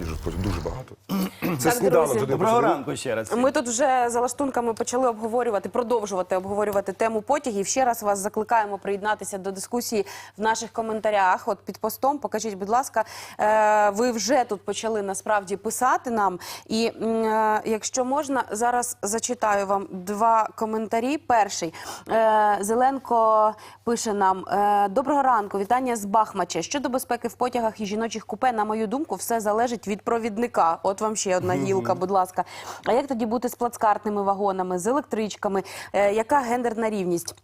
Їжу, дуже багато. Це Так, сніданок друзі. з Доброго ранку ще раз. Ми тут вже за лаштунками почали обговорювати, продовжувати обговорювати тему потягів. Ще раз вас закликаємо приєднатися до дискусії в наших коментарях. От під постом, покажіть, будь ласка, е, ви вже тут почали насправді писати нам. І м, е, якщо можна, зараз зачитаю вам два коментарі. Перший е, Зеленко пише нам: е, Доброго ранку, вітання з Бахмача. Щодо безпеки в потягах і жіночих купе, на мою думку, все залежить від провідника. От вам ще одна гілка, будь ласка. А як тоді бути з плацкартними вагонами, з електричками? Е, яка гендерна рівність?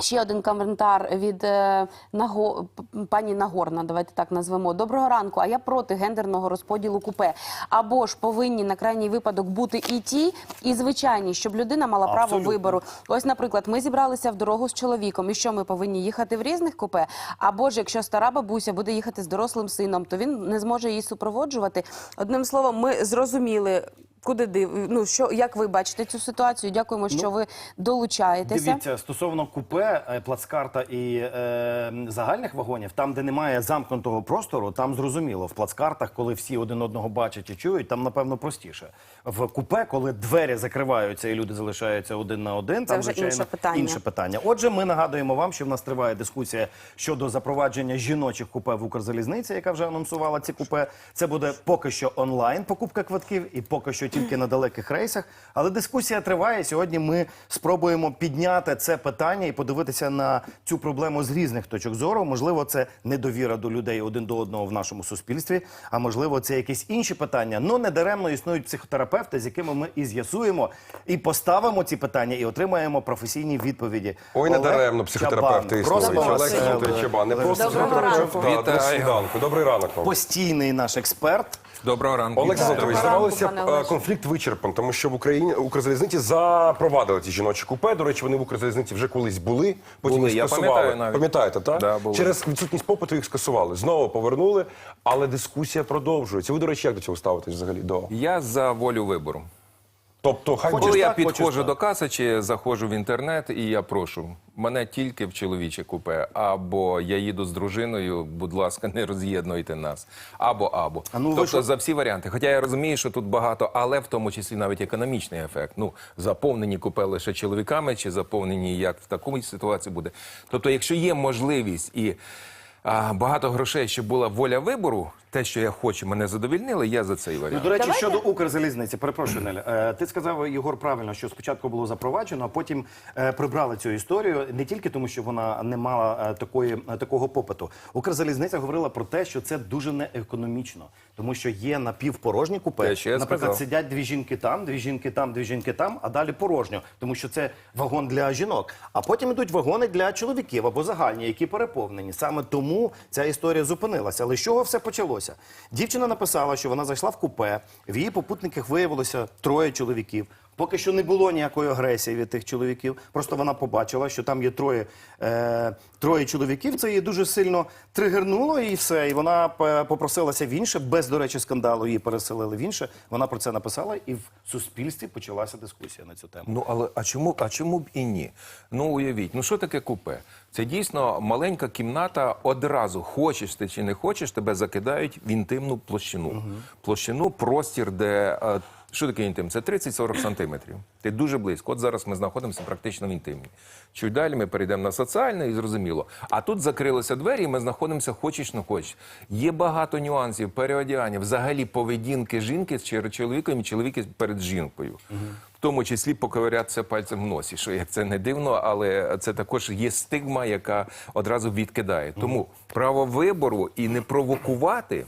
Ще один коментар від е, Наго... пані Нагорна, давайте так назвемо. Доброго ранку. А я проти гендерного розподілу купе. Або ж повинні на крайній випадок бути і ті, і звичайні, щоб людина мала право Абсолютно. вибору. Ось, наприклад, ми зібралися в дорогу з чоловіком, і що ми повинні їхати в різних купе? Або ж якщо стара бабуся буде їхати з дорослим сином, то він не зможе її супроводжувати. Одним словом, ми зрозуміли. Куди див... ну що як ви бачите цю ситуацію? Дякуємо, що ви долучаєтеся. Дивіться, стосовно купе, е, плацкарта і е, загальних вагонів, там, де немає замкнутого простору, там зрозуміло. В плацкартах, коли всі один одного бачать і чують, там напевно простіше. В купе, коли двері закриваються і люди залишаються один на один, там вже звичайно інше питання. інше питання. Отже, ми нагадуємо вам, що в нас триває дискусія щодо запровадження жіночих купе в Укрзалізниці, яка вже анонсувала ці купе. Це буде поки що онлайн покупка квитків і поки що тільки на далеких рейсах. Але дискусія триває. Сьогодні ми спробуємо підняти це питання і подивитися на цю проблему з різних точок зору. Можливо, це недовіра до людей один до одного в нашому суспільстві, а можливо, це якісь інші питання. Ну не даремно існують психотерапевти, з якими ми і з'ясуємо, і поставимо ці питання, і отримаємо професійні відповіді. Ой, не даремно психотерапевти існують. Олег Чабан. Не просто. Добрий ранок постійний наш експерт. Доброго ранку. Олексій ранку, здавалося б, е, конфлікт вичерпан, тому що в Україні Укрзалізниці запровадили ті жіночі купе. До речі, вони в Укрзалізниці вже колись були, потім Були, їх я скасували. пам'ятаю навіть. Пам'ятаєте, так? Да, були. Через відсутність попиту їх скасували. Знову повернули, але дискусія продовжується. Ви, до речі, як до цього ставитесь взагалі? До? Я за волю вибору. Тобто, хай Хочеш Коли я так, підходжу до каси чи заходжу в інтернет, і я прошу мене тільки в чоловіче купе, або я їду з дружиною, будь ласка, не роз'єднуйте нас. Або або. А ну, тобто що- за всі варіанти. Хоча я розумію, що тут багато, але в тому числі навіть економічний ефект. Ну, заповнені купе лише чоловіками, чи заповнені як в такому ситуації буде. Тобто, якщо є можливість і. А, багато грошей, щоб була воля вибору, те, що я хочу, мене задовільнили. Я за цей Ну, варіант. до речі, Давайте. щодо Укрзалізниці, перепрошую, Неля. Е, ти сказав, Єгор, правильно, що спочатку було запроваджено, а потім е, прибрали цю історію не тільки тому, що вона не мала е, такої, е, такого попиту. Укрзалізниця говорила про те, що це дуже неекономічно, тому що є напівпорожні купе. Те, що я Наприклад, сказав. сидять дві жінки там, дві жінки там, дві жінки там, а далі порожньо, тому що це вагон для жінок. А потім ідуть вагони для чоловіків або загальні, які переповнені. Саме тому ця історія зупинилася. Але з чого все почалося? Дівчина написала, що вона зайшла в купе, в її попутниках виявилося троє чоловіків. Поки що не було ніякої агресії від тих чоловіків. Просто вона побачила, що там є троє, е, троє чоловіків. Це її дуже сильно тригернуло, і все. І вона е, попросилася в інше, без, до речі, скандалу її переселили в інше. Вона про це написала, і в суспільстві почалася дискусія на цю тему. Ну але а чому, а чому б і ні? Ну уявіть, ну що таке купе? Це дійсно маленька кімната. Одразу хочеш ти чи не хочеш, тебе закидають в інтимну площину. Площину, простір, де. е, Що таке інтим? Це 30-40 сантиметрів. Ти дуже близько. От зараз ми знаходимося практично в інтимній. Чуть далі ми перейдемо на соціальне і зрозуміло. А тут закрилися двері, і ми знаходимося хочеш не хочеш. Є багато нюансів, переодягання, взагалі поведінки жінки з чоловіком і чоловіки перед жінкою. В тому числі поковирятися пальцем в носі, що як це не дивно, але це також є стигма, яка одразу відкидає. Тому право вибору і не провокувати.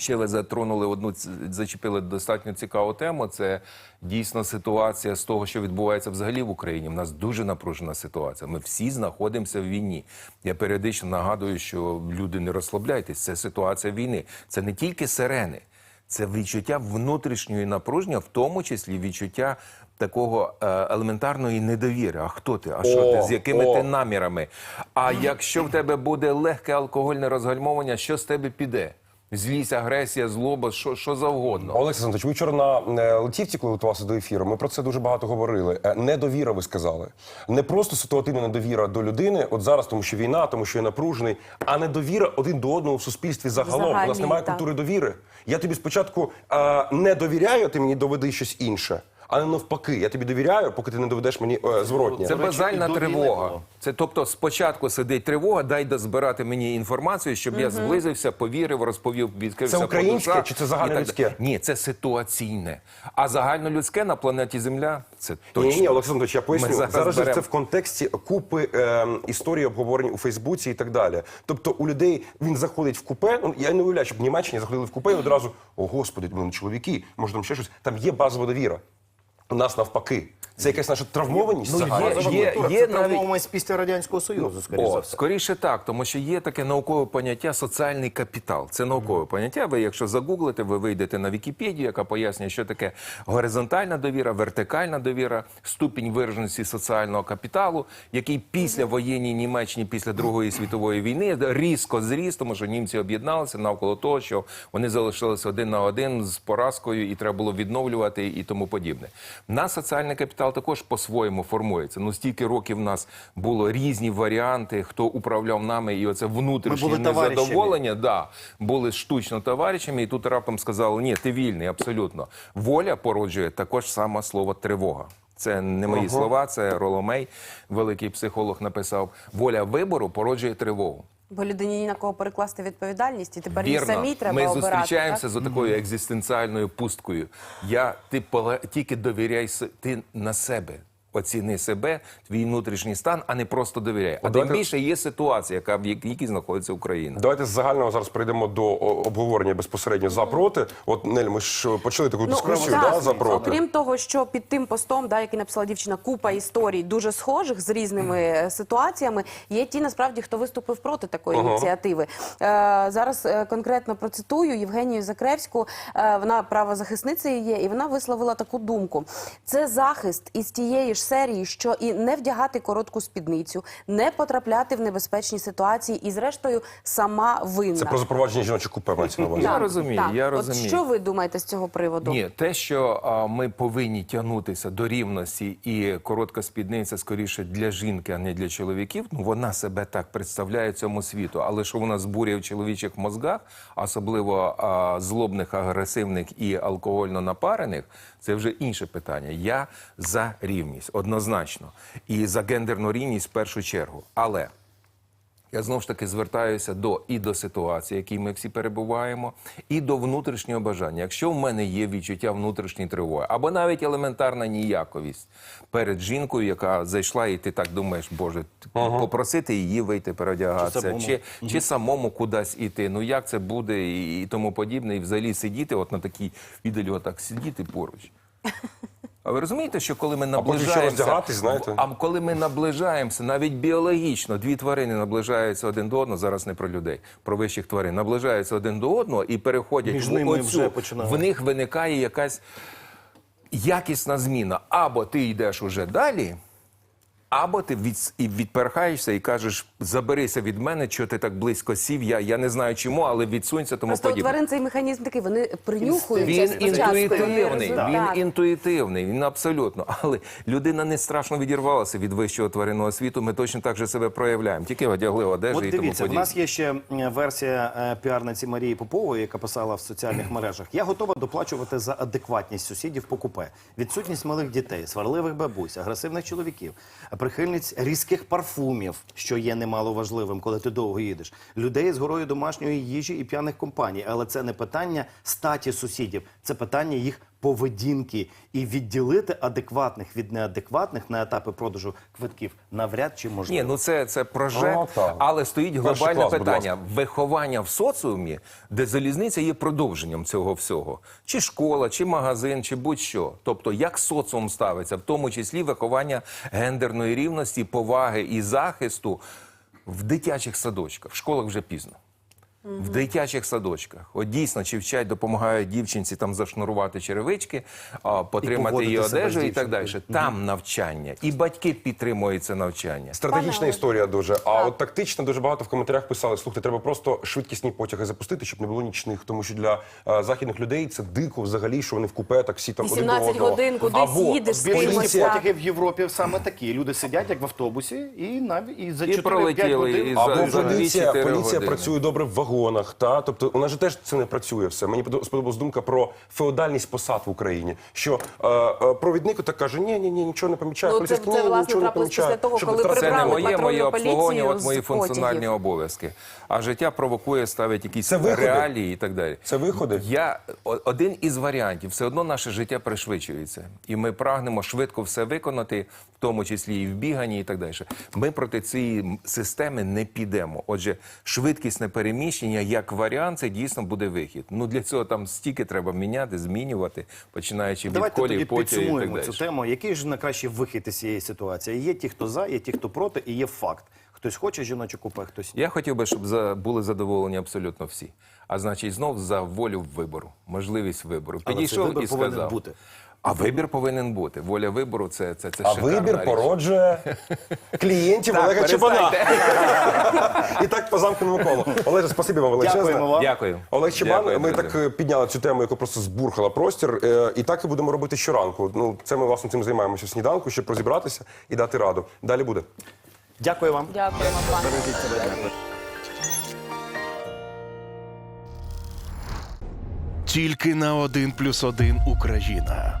Ще ви затронули одну зачепили достатньо цікаву тему. Це дійсно ситуація з того, що відбувається взагалі в Україні. У нас дуже напружена ситуація. Ми всі знаходимося в війні. Я періодично нагадую, що люди не розслабляйтесь. Це ситуація війни. Це не тільки сирени, це відчуття внутрішньої напруження, в тому числі відчуття такого е, елементарної недовіри. А хто ти? А що О, ти? З якими о. ти намірами? А якщо в тебе буде легке алкогольне розгальмовування, що з тебе піде? Злість, агресія, злоба, що, що завгодно. Олексій Анатолійович, ви вчора на е, летівці, коли готувалися до ефіру, ми про це дуже багато говорили. Е, Недовіра, ви сказали. Не просто ситуативна недовіра до людини, от зараз, тому що війна, тому що я напружений, а недовіра один до одного в суспільстві загалом. У нас немає так. культури довіри. Я тобі спочатку а, не довіряю, ти мені доведи щось інше. А не навпаки, я тобі довіряю, поки ти не доведеш мені е, зворотнє. Це базальна тривога. Це тобто спочатку сидить тривога, дай дозбирати мені інформацію, щоб я зблизився, повірив, розповів, відкрився Це по українське душах чи це і загальнолюдське? так далі. Ні, це ситуаційне. А загальнолюдське на планеті Земля це точно. Ні, ні, Олександр Анатолійович, я Ми поясню. зараз Зараз же беремо. це в контексті купи е, історії обговорень у Фейсбуці і так далі. Тобто у людей він заходить в купе. Ну я не уявляю, щоб в Німеччині заходили в купе і одразу о господи, ну, чоловіки, може там ще щось. Там є базова довіра. У нас навпаки. Це якась наша травмованість. Ну, є- є- є це навіть- травмованість після радянського союзу, скоріше за О, все. скоріше так, тому що є таке наукове поняття соціальний капітал. Це наукове поняття. Ви, якщо загуглите, ви вийдете на Вікіпедію, яка пояснює, що таке горизонтальна довіра, вертикальна довіра, ступінь вираженості соціального капіталу, який після воєнній Німеччині, після Другої світової війни різко зріс, тому що німці об'єдналися навколо того, що вони залишилися один на один з поразкою, і треба було відновлювати і тому подібне. На соціальний капітал також по-своєму формується. Ну стільки років в нас було різні варіанти, хто управляв нами, і оце внутрішнє незадоволення. Да, були штучно товаришами, і тут раптом сказали: ні, ти вільний, абсолютно. Воля породжує також саме слово тривога. Це не мої слова, це Роломей, великий психолог, написав. Воля вибору породжує тривогу. Бо людині ні на кого перекласти відповідальність, і тепер їй Вірно. самій треба Ми обирати. зустрічаємося так? з такою екзистенціальною пусткою. Я ти поле- тільки довіряй с- ти на себе. Оціни себе, твій внутрішній стан, а не просто довіряй. А тим більше є ситуація, яка в якій знаходиться Україна. Давайте з загального зараз перейдемо до обговорення безпосередньо за проти. От Нель, ми ж почали таку дискусію, так, да, за проти. Окрім того, що під тим постом, да, який написала дівчина, купа історій дуже схожих з різними е, ситуаціями. Є ті, насправді, хто виступив проти такої ініціативи. Е, зараз е, конкретно процитую Євгенію Закревську. Е, вона правозахисницею є, і вона висловила таку думку: це захист із тієї ж серії, що і не вдягати коротку спідницю, не потрапляти в небезпечні ситуації, і зрештою сама винна. Це про запровадження жіночого купе мається на увазі. Я розумію, Так. я От розумію. що ви думаєте з цього приводу? Ні, те, що а, ми повинні тягнутися до рівності, і коротка спідниця скоріше для жінки, а не для чоловіків. Ну вона себе так представляє цьому світу. Але що вона збурює в чоловічих мозгах, особливо а, злобних, агресивних і алкогольно напарених, це вже інше питання. Я за рівність однозначно і за гендерну рівність в першу чергу. Але я знову ж таки звертаюся до і до ситуації, в якій ми всі перебуваємо, і до внутрішнього бажання. Якщо в мене є відчуття внутрішньої тривоги, або навіть елементарна ніяковість перед жінкою, яка зайшла, і ти так думаєш, боже, т- попросити її вийти переодягатися, Чи самому. чи, чи самому кудись іти. Ну як це буде, і, і тому подібне, і взагалі сидіти, от на такій віддалі, отак сидіти поруч. А ви розумієте, що коли ми наближаємося, а знаєте? а коли ми наближаємося, навіть біологічно, дві тварини наближаються один до одного, зараз не про людей, про вищих тварин, наближаються один до одного і переходять Між в ними оцю, вже починає. в них виникає якась якісна зміна. Або ти йдеш уже далі, або ти від, і відперхаєшся і кажеш, заберися від мене, що ти так близько сів, я, я не знаю чому, але відсунься тому Просто подібне. тварин цей механізм такий, вони принюхуються Він інтуїтивний, він Так. інтуїтивний, він абсолютно. Але людина не страшно відірвалася від вищого тваринного світу. Ми точно так же себе проявляємо. Тільки одягли одежу От і дивіться, в подібне. нас є ще версія е, піарниці Марії Попової, яка писала в соціальних мережах. Я готова доплачувати за адекватність сусідів по купе, відсутність малих дітей, сварливих бабусь, агресивних чоловіків, прихильниць різких парфумів, що є немало важливим, коли ти довго їдеш, людей з горою домашньої їжі і п'яних компаній. Але це не питання статі сусідів, це питання їх поведінки і відділити адекватних від неадекватних на етапи продажу квитків навряд чи можливо. Ні, ну це, це прожект, О, але стоїть глобальне клас, питання виховання в соціумі, де залізниця є продовженням цього всього. Чи школа, чи магазин, чи будь-що. Тобто, як соціум ставиться, в тому числі виховання гендерної рівності, поваги і захисту в дитячих садочках, в школах вже пізно. В дитячих садочках. От дійсно, чи вчать, допомагають дівчинці там зашнурувати черевички, а, потримати поводити її себе з одежу і так далі. дівчинкою. Там навчання. І батьки підтримують це навчання. Стратегічна історія дуже. А от тактично дуже багато в коментарях писали: слухайте, треба просто швидкісні потяги запустити, щоб не було нічних. Тому що для е, західних людей це дико взагалі, що вони в купе так всі там один до 18 одного. годин кудись Або їдеш з Більшості кимось. поліція- в Європі саме такі. Люди сидять як в автобусі, і навіть і за І 4-5 пролетіли, годин. і Або за- поліція, 2-4 поліція години. працює добре в вагонах. Та тобто у нас же теж це не працює все. Мені сподобалась думка про феодальність посад в Україні. Що е, е, провідник так каже: ні, ні, ні, нічого не помічає. Ну, це- поліцейський, це, ні, власне, нічого не помічає. після того, Щоб коли Це не моє, моє обслуговування, от мої функціональні потягів. обов'язки. А життя провокує, ставить якісь Це реалії і так далі. Це виходи? Я один із варіантів. Все одно наше життя пришвидшується, і ми прагнемо швидко все виконати, в тому числі і в біганні, і так далі. Ми проти цієї системи не підемо. Отже, швидкісне переміщення як варіант, це дійсно буде вихід. Ну для цього там стільки треба міняти, змінювати, починаючи від колів, потягів і так далі. цю тему. Який ж найкращий вихід із цієї ситуації? Є ті, хто за, є ті, хто проти, і є факт. Хтось хоче жіночу купе, хтось ні. Я хотів би, щоб за, були задоволені абсолютно всі. А значить, знов за волю вибору, можливість вибору. Але Підійшов цей вибір і повинен сказав. бути. А вибір повинен бути. Воля вибору це, це, це А шикарна вибір річ. породжує клієнтів Так, Олега Чебана. І так по замкненому колу. Олеже, спасибі вам величезне. Дякуємо вам. Дякую. Олег Чебан, Дякую, ми друзі. так е, підняли цю тему, яка просто збурхала простір. е, І так і будемо робити щоранку. Ну, це ми власне цим займаємося в сніданку, щоб розібратися і дати раду. Далі буде. Дякую вам. Дякуємо. Дякую. Тільки на один плюс один Україна.